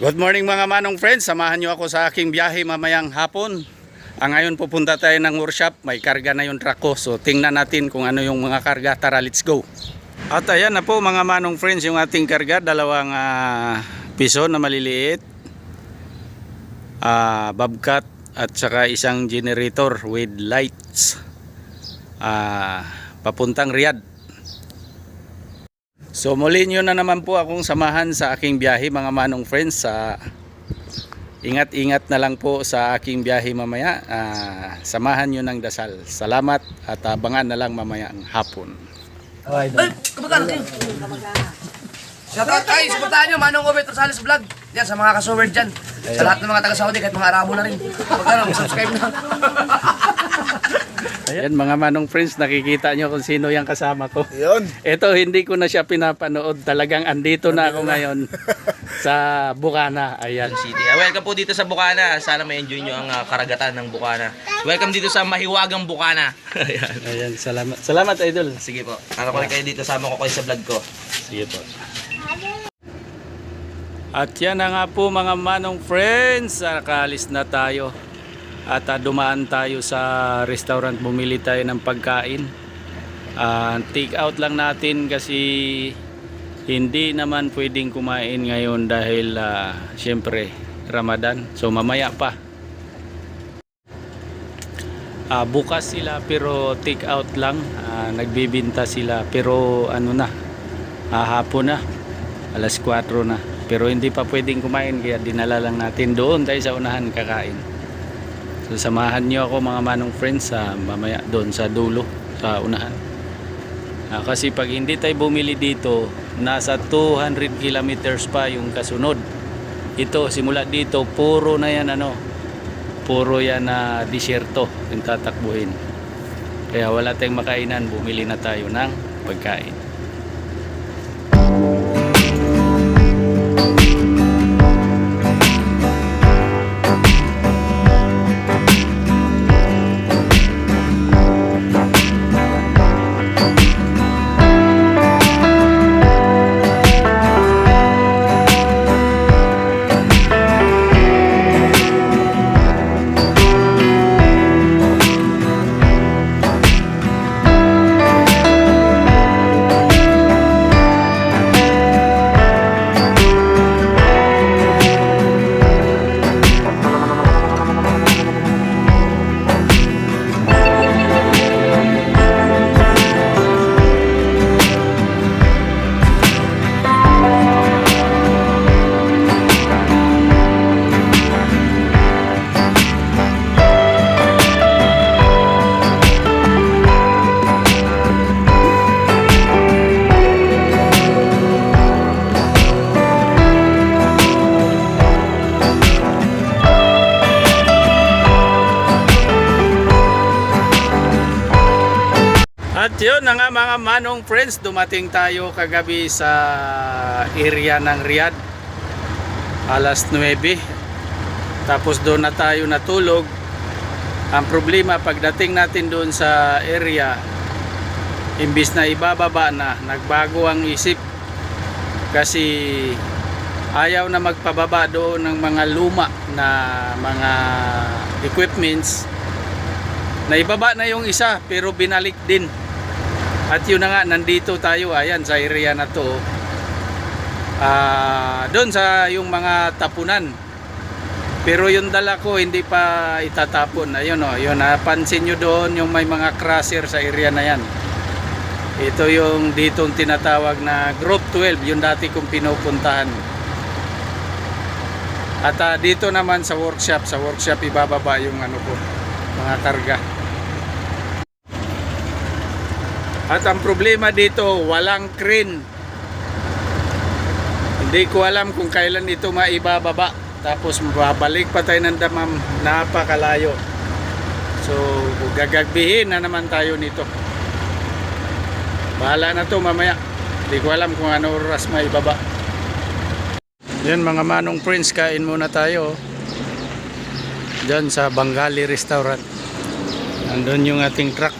Good morning mga manong friends, samahan nyo ako sa aking biyahe mamayang hapon. Ang ngayon pupunta tayo ng workshop, may karga na yung truck ko. So tingnan natin kung ano yung mga karga. Tara, let's go. At ayan na po mga manong friends, yung ating karga, dalawang ah, piso na maliliit. Ah, bobcat at saka isang generator with lights. Ah, papuntang Riyadh. So muli nyo na naman po akong samahan sa aking biyahe mga manong friends sa ingat-ingat na lang po sa aking biyahe mamaya. Ah, samahan nyo ng dasal. Salamat at abangan na lang mamaya ang hapon. Ay, kamagana kayo. Supportahan nyo, Manong Obet Rosales Vlog. Yan, sa mga kasuwer dyan. Sa lahat ng mga taga-Saudi, kahit mga Arabo na rin. Kamagana, subscribe na. Ayan mga manong friends, nakikita nyo kung sino yung kasama ko. Yun. Ito hindi ko na siya pinapanood. Talagang andito na ako ngayon sa Bukana. Ayan. City. Ah, welcome po dito sa Bukana. Sana may enjoy nyo ang ah, karagatan ng Bukana. Welcome dito sa Mahiwagang Bukana. Ayan. Ayan, salamat. Salamat idol. Sige po. Ano ko rin kayo dito, sama ko kayo sa vlog ko. Sige po. At yan na nga po mga manong friends, nakaalis na tayo. At ah, dumaan tayo sa restaurant, bumili tayo ng pagkain. Ah, take out lang natin kasi hindi naman pwedeng kumain ngayon dahil ah, syempre Ramadan. So mamaya pa. Ah, bukas sila pero take out lang. Ah, nagbibinta sila pero ano na, ah, hapon na. Alas 4 na. Pero hindi pa pwedeng kumain kaya dinala lang natin doon tayo sa unahan kakain. So samahan niyo ako mga manong friends sa mamaya doon sa dulo sa unahan. Ah, kasi pag hindi tayo bumili dito, nasa 200 kilometers pa yung kasunod. Ito simula dito puro na yan ano, puro yan na disyerto yung tatakbuhin. Kaya wala tayong makainan, bumili na tayo ng pagkain. At yun na nga mga manong friends, dumating tayo kagabi sa area ng Riyadh. Alas 9. Tapos doon na tayo natulog. Ang problema pagdating natin doon sa area, imbis na ibababa na, nagbago ang isip. Kasi ayaw na magpababa doon ng mga luma na mga equipments na ibaba na yung isa pero binalik din at yun na nga nandito tayo. Ayan sa area na to. Ah doon sa yung mga tapunan. Pero yung dala ko hindi pa itatapon. Ayun oh yun napansin nyo doon yung may mga crusher sa area na yan. Ito yung ditong tinatawag na group 12 yung dati kong pinupuntahan. At ah, dito naman sa workshop sa workshop ibababa yung ano ko mga karga At ang problema dito, walang crane. Hindi ko alam kung kailan ito maibababa. Tapos babalik pa tayo ng damam, napakalayo. So, gagagbihin na naman tayo nito. Bahala na to mamaya. Hindi ko alam kung ano oras maibaba. Yan mga manong prince, kain muna tayo. Diyan sa Bangali Restaurant. Nandun yung ating truck.